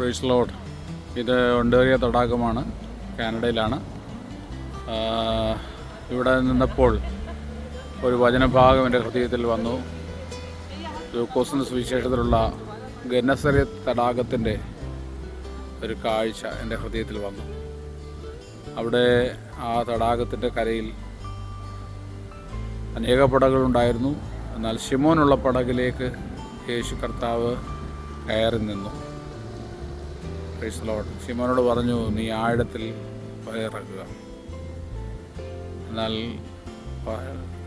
Price load ഇത് ഒണ്ടേറിയ തടാകമാണ് കാനഡയിലാണ്. ഇവിടെ നിന്നപ്പോൾ ഒരു വചനഭാഗം എന്റെ ഹൃദയത്തിൽ വന്നു. ലൂക്കോസിന്റെ സുവിശേഷത്തിലുള്ള ഗന്നസരി തടാകത്തിന്റെ ഒരു കാഴ്ച എന്റെ ഹൃദയത്തിൽ വന്നു. അവിടെ ആ തടാകത്തിന്റെ കരയിൽ അനേക പടകളുണ്ടായിരുന്നു എന്നാൽ ഷിമോനുള്ള പടകിലേക്ക് യേശു കർത്താവ് കയറി നിന്നു. പ്രൈസ് ലോഡ് ഷിമോനോട് പറഞ്ഞു നീ ആഴത്തിൽ വയറിറക്കുക. എന്നാൽ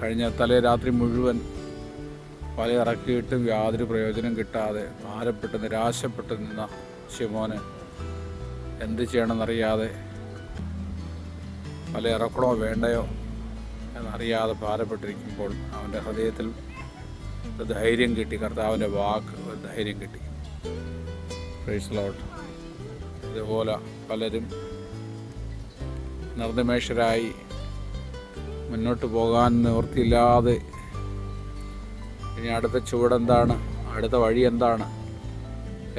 കഴിഞ്ഞ തലേ രാത്രി മുഴുവൻ വലയിറക്കിയിട്ടും യാതൊരു പ്രയോജനം കിട്ടാതെ ഭാരപ്പെട്ട് നിരാശപ്പെട്ട് നിന്ന ശിമോന് എന്ത് ചെയ്യണമെന്നറിയാതെ പല ഇറക്കണോ വേണ്ടയോ എന്നറിയാതെ ഭാരപ്പെട്ടിരിക്കുമ്പോൾ അവന്റെ ഹൃദയത്തിൽ ഒരു ധൈര്യം കിട്ടി. കർത്താവിന്റെ വാക്ക് ഒരു ധൈര്യം കിട്ടി. പ്രൈസ് ലോട്ട് ഇതുപോലെ പലരും നിർനിമേഷരായി മുന്നോട്ട് പോകാൻ നിവൃത്തിയില്ലാതെ ഇനി അടുത്ത ചുവടെന്താണ്? അടുത്ത വഴി എന്താണ്?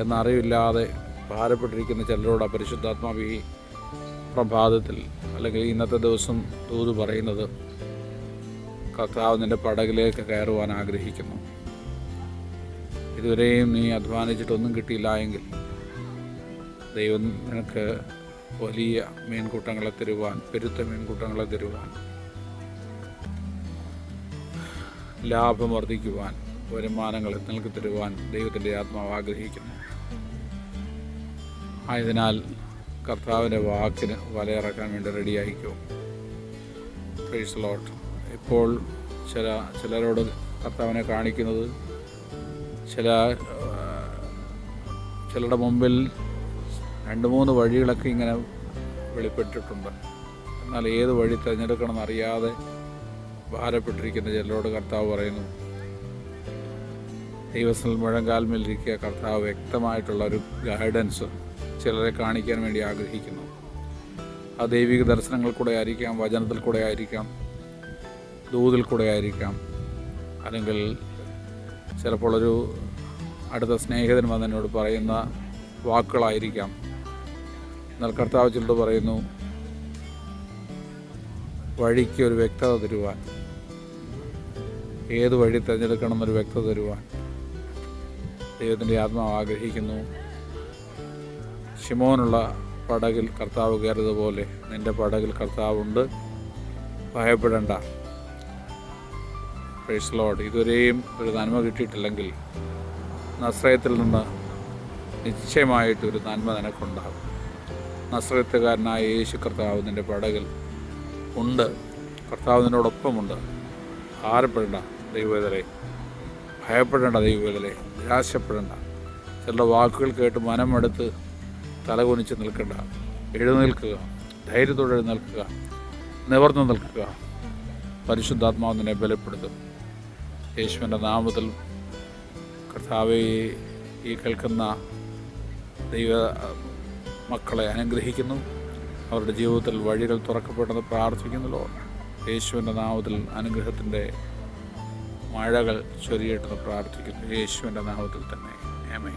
എന്നറിവില്ലാതെ ഭാരപ്പെട്ടിരിക്കുന്ന ചിലരോട് പരിശുദ്ധാത്മാവ് പ്രഭാതത്തിൽ അല്ലെങ്കിൽ ഇന്നത്തെ ദിവസം തൂത് പറയുന്നത് കർത്താവ് നിന്റെ പടകിലേക്ക് കയറുവാൻ ആഗ്രഹിക്കുന്നു. ഇതുവരെയും നീ അധ്വാനിച്ചിട്ടൊന്നും കിട്ടിയില്ല എങ്കിൽ ദൈവം നിനക്ക് വലിയ മീൻകൂട്ടങ്ങളെ തരുവാൻ പെരുത്ത മീൻകൂട്ടങ്ങളെ തരുവാൻ ലാഭം വർദ്ധിക്കുവാൻ വരുമാനങ്ങൾ നിനക്ക് തരുവാൻ ദൈവത്തിന്റെ ആത്മാവ് ആഗ്രഹിക്കുന്നു. ആയതിനാൽ കർത്താവിന്റെ വാക്കിന് വലയിറക്കാൻ വേണ്ടി റെഡിയായിക്കോ പ്രൈസ് ലോട്ട് ഇപ്പോൾ ചില ചിലരോട് കർത്താവിനെ കാണിക്കുന്നത് ചില ചിലരുടെ മുമ്പിൽ രണ്ട് മൂന്ന് വഴികളൊക്കെ ഇങ്ങനെ വെളിപ്പെട്ടിട്ടുണ്ട്. എന്നാൽ ഏത് വഴി തിരഞ്ഞെടുക്കണം അറിയാതെ ഭാരപ്പെട്ടിരിക്കുന്ന ചിലരോട് കർത്താവ് പറയുന്നു ദൈവസ്ഥൽ മുഴങ്കാൽമേലിരിക്കുക കർത്താവ് വ്യക്തമായിട്ടുള്ള ഒരു ഗൈഡൻസ് ചിലരെ കാണിക്കാൻ വേണ്ടി ആഗ്രഹിക്കുന്നു. ആ ദൈവിക ദർശനങ്ങൾ കൂടെ ആയിരിക്കാം വചനത്തിൽ കൂടെ ആയിരിക്കാം ദൂതിൽ കൂടെ ആയിരിക്കാം. അല്ലെങ്കിൽ ചിലപ്പോൾ ഒരു അടുത്ത സ്നേഹിതൻ വന്നതിനോട് പറയുന്ന വാക്കുകളായിരിക്കാം. എന്നാൽ ചിലത് പറയുന്നു. വഴിക്ക് ഒരു വ്യക്തത തരുവാൻ. ഏത് വഴി തിരഞ്ഞെടുക്കണം എന്നൊരു വ്യക്തത തരുവാൻ. ദൈവത്തിന്റെ ആത്മാവ് ആഗ്രഹിക്കുന്നു. ഷിമോനുള്ള പടകിൽ കർത്താവ് കയറിയതുപോലെ നിന്റെ പടകിൽ കർത്താവുണ്ട്. ഭയപ്പെടേണ്ട. പ്രൈസ് ലോഡ് ഇതുവരെയും ഒരു നന്മ കിട്ടിയിട്ടില്ലെങ്കിൽ നസ്രയത്തിൽ നിന്ന് നിശ്ചയമായിട്ട് ഒരു നന്മ നിനക്കുണ്ടാകും. നസ്രയത്തുകാരനായ യേശു കർത്താവ് നിന്റെ പടകിൽ ഉണ്ട്. കർത്താവ് നിന്നോടൊപ്പമുണ്ട് ഭാരപ്പെടേണ്ട ദൈവവേദരെ ഭയപ്പെടേണ്ട ദൈവവേദരെ നിരാശപ്പെടേണ്ട. ചിലരുടെ വാക്കുകൾ കേട്ട് മനമെടുത്ത് തലകുനിച്ച് നിൽക്കേണ്ട. എഴുന്നേൽക്കുക. ധൈര്യത്തോടെ എഴുന്നേൽക്കുക. നിവർന്നു നിൽക്കുക. പരിശുദ്ധാത്മാവ് നിന്നെ ബലപ്പെടുത്തും. യേശുവിന്റെ നാമത്തിൽ കർത്താവെ ഈ കേൾക്കുന്ന ദൈവ മക്കളെ അനുഗ്രഹിക്കുന്നു. അവരുടെ ജീവിതത്തിൽ വഴികൾ തുറക്കപ്പെട്ടെന്ന് പ്രാർത്ഥിക്കുന്നല്ലോ. യേശുവിന്റെ നാമത്തിൽ അനുഗ്രഹത്തിന്റെ മഴകൾ ചൊരിയിട്ടെന്ന് പ്രാർത്ഥിക്കുന്നു. യേശുവിന്റെ നാമത്തിൽ തന്നെ. ഏമേ